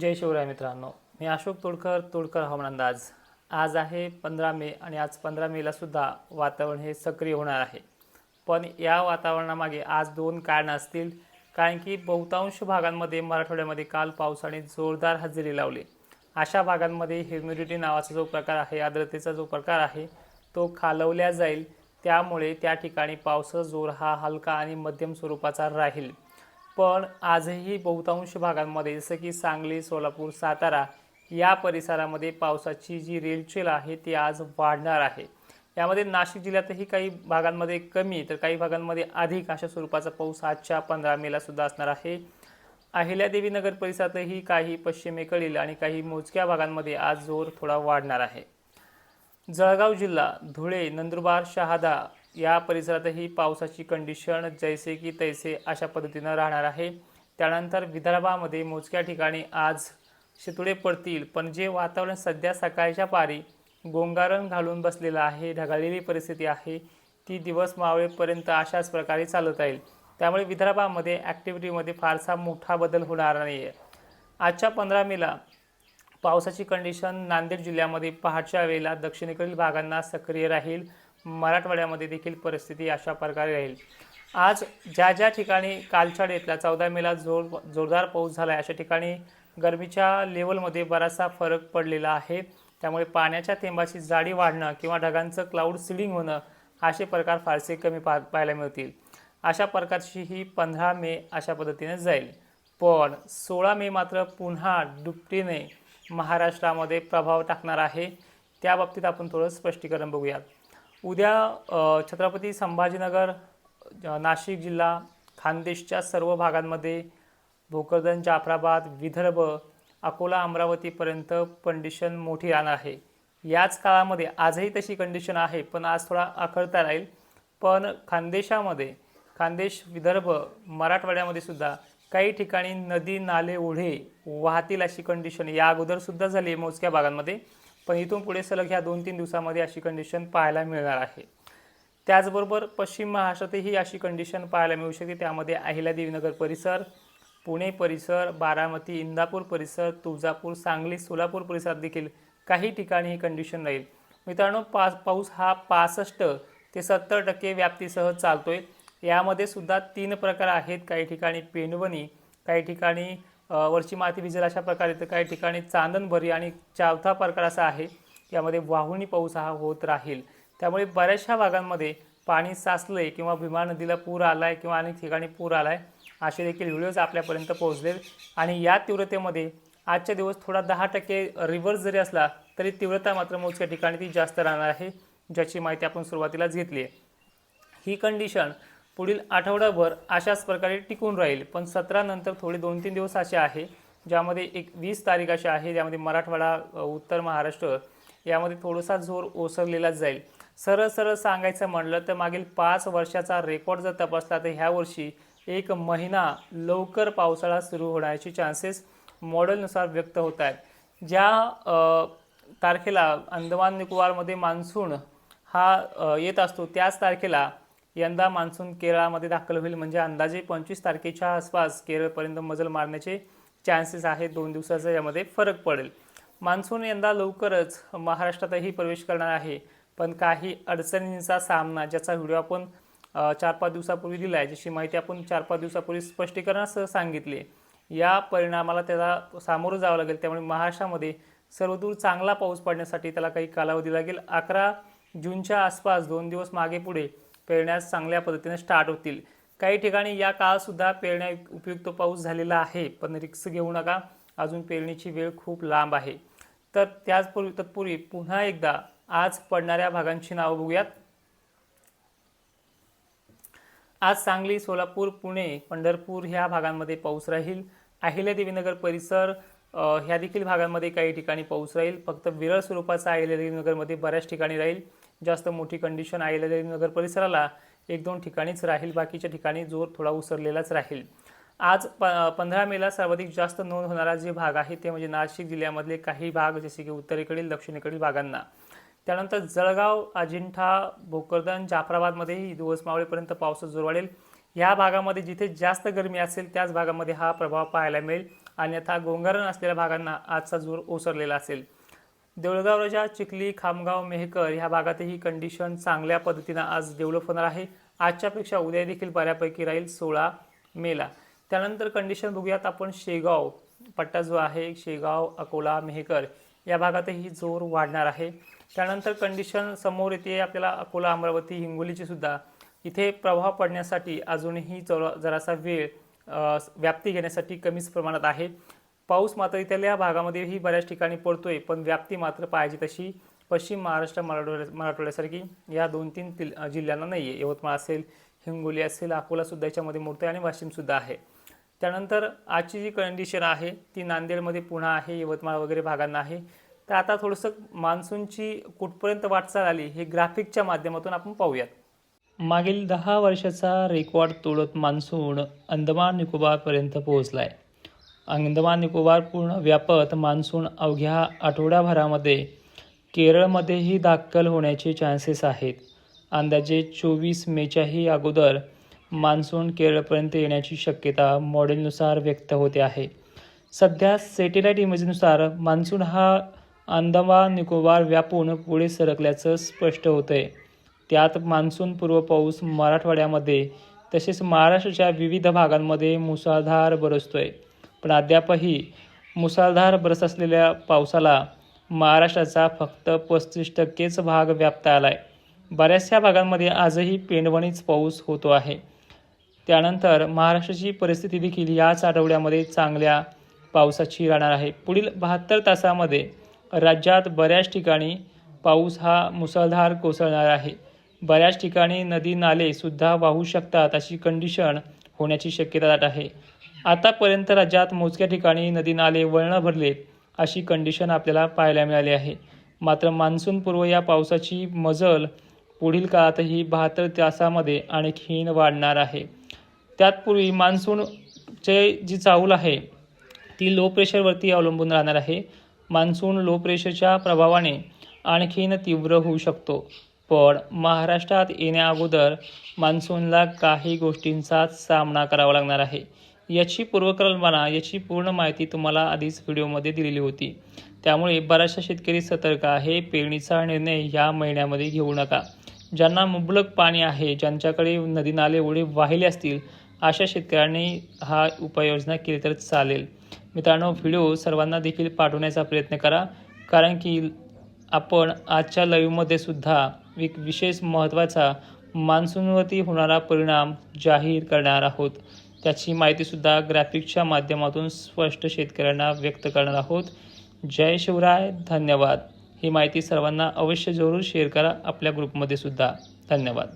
जय शिवराय मित्रांनो. मी अशोक तोडकर तोडकर हवामान अंदाज. आज आहे पंधरा मे आणि आज पंधरा मेला सुद्धा वातावरण हे सक्रिय होणार आहे. पण या वातावरणामागे आज दोन कारणं असतील. कारण की बहुतांश भागांमध्ये मराठवाड्यामध्ये काल पावसाने जोरदार हजेरी लावली. अशा भागांमध्ये ह्युमिडिटी नावाचा जो प्रकार आहे आर्द्रतेचा जो प्रकार आहे तो खालवल्या जाईल. त्यामुळे त्या ठिकाणी पावसाचा जोर हा हलका आणि मध्यम स्वरूपाचा राहील. पण आजही बहुतांश भागांमध्ये जसं की सांगली सोलापूर सातारा या परिसरामध्ये पावसाची जी रेलचेल आहे ती आज वाढणार आहे. यामध्ये नाशिक जिल्ह्यातही काही भागांमध्ये कमी तर काही भागांमध्ये अधिक अशा स्वरूपाचा पाऊस आजच्या पंधरा मेला सुद्धा असणार आहे. अहिल्यादेवी नगर परिसरातही काही पश्चिमेकडील आणि काही मोजक्या भागांमध्ये आज जोर थोडा वाढणार आहे. जळगाव जिल्हा धुळे नंदुरबार शहादा या परिसरातही पावसाची कंडिशन जैसे की तैसे अशा पद्धतीनं राहणार आहे. त्यानंतर विदर्भामध्ये मोजक्या ठिकाणी आज शितुळे पडतील पण जे वातावरण सध्या सकाळच्या पारी गोंगारण घालून बसलेलं आहे ढगाळलेली परिस्थिती आहे ती दिवस मावळेपर्यंत अशाच प्रकारे चालत राहील. त्यामुळे विदर्भामध्ये ॲक्टिव्हिटीमध्ये फारसा मोठा बदल होणार नाही आहे आजच्या पंधरा मेला पावसाची कंडिशन नांदेड जिल्ह्यामध्ये पहाटच्या वेळेला दक्षिणेकडील भागांना सक्रिय राहील. मराठवाड्यामध्ये देखील परिस्थिती अशा प्रकारे राहील. आज ज्या ज्या ठिकाणी कालच्या डेटला चौदा मेला जोर जोरदार पाऊस झाला आहे अशा ठिकाणी गरमीच्या लेवलमध्ये बराचसा फरक पडलेला आहे. त्यामुळे पाण्याच्या थेंबाची जाडी वाढणं किंवा ढगांचं क्लाउड सिडिंग होणं असे प्रकार फारसे कमी पा पाहायला मिळतील. अशा प्रकारची ही पंधरा मे अशा पद्धतीने जाईल. पण सोळा मे मात्र पुन्हा दुपटीने महाराष्ट्रामध्ये प्रभाव टाकणार आहे. त्या बाबतीत आपण थोडं स्पष्टीकरण बघूयात. उद्या छत्रपती संभाजीनगर नाशिक जिल्हा खानदेशच्या सर्व भागांमध्ये भोकरदन जाफराबाद विदर्भ अकोला अमरावतीपर्यंत कंडिशन मोठी राहणार आहे. याच काळामध्ये आजही तशी कंडिशन आहे पण आज थोडा आखडता राहील. पण खानदेशामध्ये खानदेश विदर्भ मराठवाड्यामध्ये सुद्धा काही ठिकाणी नदी नाले ओढे वाहतील अशी कंडिशन या अगोदरसुद्धा झाली आहे मोजक्या भागांमध्ये. पण इथून पुढे सलग ह्या दोन तीन दिवसामध्ये अशी कंडिशन पाहायला मिळणार आहे. त्याचबरोबर पश्चिम महाराष्ट्रातही अशी कंडिशन पाहायला मिळू शकते. त्यामध्ये अहिल्यादेवीनगर परिसर पुणे परिसर बारामती इंदापूर परिसर तुळजापूर सांगली सोलापूर परिसरात देखील काही ठिकाणी ही कंडिशन राहील. मित्रांनो पा पाऊस हा पासष्ट ते सत्तर टक्के व्याप्तीसह चालतो आहे यामध्ये सुद्धा तीन प्रकार आहेत. काही ठिकाणी पेंडवणी काही ठिकाणी वरची माती भिजेल अशा प्रकारे तर काही ठिकाणी चांदणभरी आणि चौथा प्रकार असा आहे यामध्ये वाहुणी पाऊस हा होत राहील. त्यामुळे बऱ्याचशा भागांमध्ये पाणी साचलंय किंवा भीमा नदीला पूर आला आहे किंवा अनेक ठिकाणी पूर आला आहे असे देखील व्हिडिओज आपल्यापर्यंत पोहोचले. आणि या तीव्रतेमध्ये आजच्या दिवस थोडा दहा टक्के रिव्हर्स जरी असला तरी तीव्रता मात्र मोजक्या ठिकाणी ती जास्त राहणार आहे ज्याची माहिती आपण सुरुवातीलाच घेतली आहे. ही कंडिशन पुढील आठवडाभर अशाच प्रकारे टिकून राहील. पण सतरानंतर थोडे दोन तीन दिवस असे आहे ज्यामध्ये एक वीस तारीख अशी आहे ज्यामध्ये मराठवाडा उत्तर महाराष्ट्र यामध्ये थोडासा जोर ओसरलेलाच जाईल. सरळ सरळ सांगायचं म्हणलं तर मागील पाच वर्षाचा रेकॉर्ड जर तपासला तर ह्या वर्षी एक महिना लवकर पावसाळा सुरू होण्याचे चान्सेस मॉडेलनुसार व्यक्त होत आहेत. ज्या तारखेला अंदमान निकोबारमध्ये मान्सून हा येत असतो त्याच तारखेला यंदा मान्सून केरळामध्ये दाखल होईल. म्हणजे अंदाजे पंचवीस तारखेच्या आसपास केरळपर्यंत मजल मारण्याचे चान्सेस आहेत. दोन दिवसाचा यामध्ये फरक पडेल. मान्सून यंदा लवकरच महाराष्ट्रातही प्रवेश करणार आहे. पण काही अडचणींचा सामना ज्याचा व्हिडिओ आपण चार पाच दिवसापूर्वी दिला आहे जशी माहिती आपण चार पाच दिवसापूर्वी स्पष्टीकरणासह सांगितली. आहे या परिणामाला त्याला सामोरं जावं लागेल. त्यामुळे महाराष्ट्रामध्ये सर्वदूर चांगला पाऊस पडण्यासाठी त्याला काही कालावधी लागेल. अकरा जूनच्या आसपास दोन दिवस मागे पुढे पेरण्यास चांगल्या पद्धतीने स्टार्ट होतील. काही ठिकाणी या काळातसुद्धा पेरण्या उपयुक्त पाऊस झालेला आहे. पण रिक्स घेऊ नका. अजून पेरणीची वेळ खूप लांब आहे. तर त्याचपूर्वी तत्पूर्वी पुन्हा एकदा आज पडणाऱ्या भागांची नावं बघूयात. आज सांगली सोलापूर पुणे पंढरपूर ह्या भागांमध्ये पाऊस राहील. अहिल्यादेवीनगर परिसर ह्या देखील भागांमध्ये काही ठिकाणी पाऊस राहील. फक्त विरळ स्वरूपाचा अहिल्यादेवीनगरमध्ये बऱ्याच ठिकाणी राहील. जास्त मोठी कंडिशन अहिल्यादेवीनगर परिसराला एक दोन ठिकाणीच राहील बाकीच्या ठिकाणी जोर थोडा उसरलेलाच राहील. आज प पंधरा मेला सर्वाधिक जास्त नोंद होणारा जे भाग आहे ते म्हणजे नाशिक जिल्ह्यामधले काही भाग जसे की उत्तरेकडील दक्षिणेकडील भागांना. त्यानंतर जळगाव अजिंठा भोकरदन जाफराबादमध्येही दिवस मावळेपर्यंत पावसाचा जोर वाढेल. ह्या भागामध्ये जिथे जास्त गरमी असेल त्याच भागामध्ये हा प्रभाव पाहायला मिळेल. अन्यथा गोंगारण असलेल्या भागांना आजचा जोर ओसरलेला असेल. देऊळगाव राजा चिखली खामगाव मेहकर ह्या भागातही कंडिशन चांगल्या पद्धतीनं आज डेव्हलप होणार आहे. आजच्यापेक्षा उद्या देखील बऱ्यापैकी राहील सोळा मेला. त्यानंतर कंडिशन बघूयात आपण शेगाव. पट्टा जो आहे शेगाव अकोला मेहकर या भागातही जोर वाढणार आहे. त्यानंतर कंडिशन समोर येते आपल्याला अकोला अमरावती हिंगोलीची सुद्धा. इथे प्रभाव पडण्यासाठी अजूनही जरा जरासा वेळ व्याप्ती घेण्यासाठी कमीच प्रमाणात आहे. पाऊस मात्र इथल्या भागामध्येही बऱ्याच ठिकाणी पडतोय पण व्याप्ती मात्र पाहिजे तशी पश्चिम महाराष्ट्र मराठवाड्या मराठवाड्यासारखी या दोन तीन जिल्ह्यांना नाही आहे यवतमाळ असेल हिंगोली असेल अकोलासुद्धा याच्यामध्ये मोठं आहे आणि वाशिमसुद्धा आहे. त्यानंतर आजची जी कंडिशन आहे ती नांदेडमध्ये पुन्हा आहे यवतमाळ वगैरे भागांना आहे. तर आता थोडंसं मान्सूनची कुठपर्यंत वाटचाल आली हे ग्राफिकच्या माध्यमातून आपण पाहूयात. मागील दहा वर्षाचा रेकॉर्ड तोडत मान्सून अंदमान निकोबारपर्यंत पोहोचला आहे अंदमान निकोबार पूर्ण व्यापत मान्सून अवघ्या आठवड्याभरामध्ये केरळमध्येही दाखल होण्याचे चान्सेस आहेत. अंदाजे चोवीस मेच्याही अगोदर मान्सून केरळपर्यंत येण्याची शक्यता मॉडेलनुसार व्यक्त होते आहे. सध्या सॅटेलाईट इमेजनुसार मान्सून हा अंदमान निकोबार व्यापून पुढे सरकल्याचं स्पष्ट होतंय. त्यात मान्सूनपूर्व पाऊस मराठवाड्यामध्ये तसेच महाराष्ट्राच्या विविध भागांमध्ये मुसळधार बरसतोय. पण अद्यापही मुसळधार बरस असलेल्या पावसाला महाराष्ट्राचा फक्त पस्तीस टक्केच भाग व्यापता आहे बऱ्याचशा भागांमध्ये आजही पेंडवणीच पाऊस होतो आहे. त्यानंतर महाराष्ट्राची परिस्थिती देखील याच आठवड्यामध्ये चांगल्या पावसाची राहणार आहे. पुढील बहात्तर तासामध्ये राज्यात बऱ्याच ठिकाणी पाऊस हा मुसळधार कोसळणार आहे. बऱ्याच ठिकाणी नदी नाले सुद्धा वाहू शकतात अशी कंडिशन होण्याची शक्यता आहे. आतापर्यंत राज्यात मोजक्या ठिकाणी नदी नाले वळणं भरलेत अशी कंडिशन आपल्याला पाहायला मिळाली आहे. मात्र मान्सूनपूर्व या पावसाची मजल पुढील काळातही बहात्तर तासामध्ये आणखीन वाढणार आहे. त्यातपूर्वी मान्सूनचे जी चाहूल आहे ती लो प्रेशरवरती अवलंबून राहणार आहे. मान्सून लो प्रेशरच्या प्रभावाने आणखीन तीव्र होऊ शकतो. पण महाराष्ट्रात येण्याअगोदर मान्सूनला काही गोष्टींचाच सामना करावा लागणार आहे. याची पूर्वकल्पना याची पूर्ण माहिती तुम्हाला आधीच व्हिडिओमध्ये दिलेली होती. त्यामुळे बऱ्याचशा शेतकरी सतर्क आहे पेरणीचा निर्णय या महिन्यामध्ये घेऊ नका. ज्यांना मुबलक पाणी आहे ज्यांच्याकडे नदी नाले ओढे वाहिले असतील अशा शेतकऱ्यांनी हा उपाययोजना केली तर चालेल. मित्रांनो व्हिडिओ सर्वांना देखील पाठवण्याचा प्रयत्न करा कारण की आपण आजच्या लाईव्हमध्ये सुद्धा एक विशेष महत्त्वाचा मान्सूनवरती होणारा परिणाम जाहीर करणार आहोत. त्याची माहितीसुद्धा ग्राफिकच्या माध्यमातून स्पष्ट शेतकऱ्यांना व्यक्त करणार आहोत. जय शिवराय धन्यवाद. ही माहिती सर्वांना अवश्य जरूर शेअर करा आपल्या ग्रुपमध्ये सुद्धा. धन्यवाद.